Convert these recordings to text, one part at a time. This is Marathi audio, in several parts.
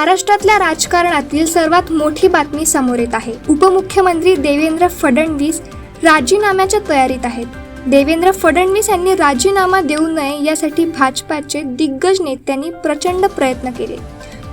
महाराष्ट्रातल्या राजकारणातील सर्वात मोठी बातमी समोर येत आहे. उपमुख्यमंत्री देवेंद्र फडणवीस राजीनाम्याच्या तयारीत आहेत. देवेंद्र फडणवीस यांनी राजीनामा देऊ नये यासाठी भाजपाचे दिग्गज नेत्यांनी प्रचंड प्रयत्न केले.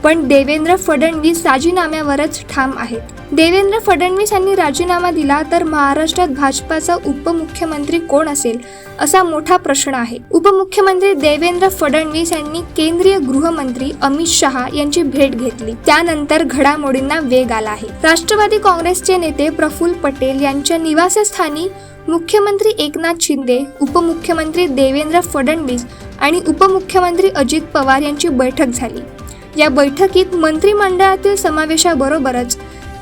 पण देवेंद्र फडणवीस राजीनाम्यावरच ठाम आहेत. देवेंद्र फडणवीस यांनी राजीनामा दिला तर महाराष्ट्रात भाजपाचा उपमुख्यमंत्री कोण असेल असा मोठा प्रश्न आहे. उपमुख्यमंत्री देवेंद्र फडणवीस यांनी केंद्रीय गृहमंत्री अमित शहा यांची भेट घेतली. त्यानंतर घडामोडींना वेग आला आहे. राष्ट्रवादी काँग्रेसचे नेते प्रफुल्ल पटेल यांच्या निवासस्थानी मुख्यमंत्री एकनाथ शिंदे उपमुख्यमंत्री देवेंद्र फडणवीस आणि उपमुख्यमंत्री अजित पवार यांची बैठक झाली. या बैठकीत मंत्रिमंडळातील समावेशाबरोबरच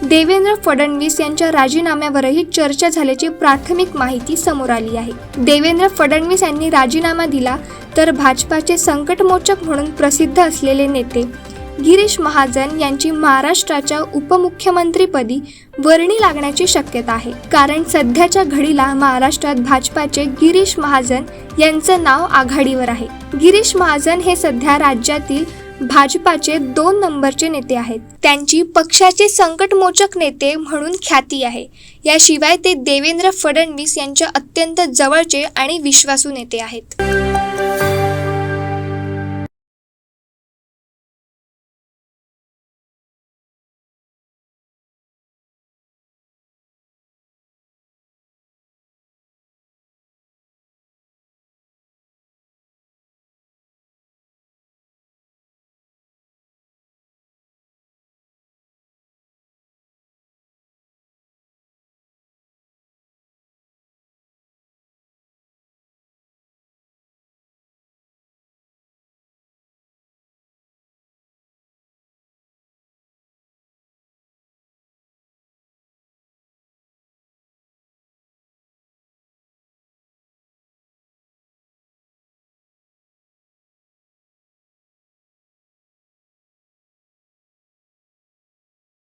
देवेंद्र फडणवीस यांच्या राजीनाम्यावरही चर्चा झाल्याची प्राथमिक माहिती समोर आली आहे. देवेंद्र फडणवीस यांनी राजीनामा दिला तर भाजपाचे संकटमोचक म्हणून प्रसिद्ध असलेले नेते गिरीश महाजन यांची महाराष्ट्राच्या उपमुख्यमंत्रीपदी वर्णी लागण्याची शक्यता आहे. कारण सध्याच्या घडीला महाराष्ट्रात भाजपाचे गिरीश महाजन यांचं नाव आघाडीवर आहे. गिरीश महाजन हे सध्या राज्यातील भाजपाचे दोन नंबरचे नेते आहेत. त्यांची पक्षाचे संकटमोचक नेते म्हणून ख्याती आहे. याशिवाय ते देवेंद्र फडणवीस यांच्या अत्यंत जवळचे आणि विश्वासू नेते आहेत.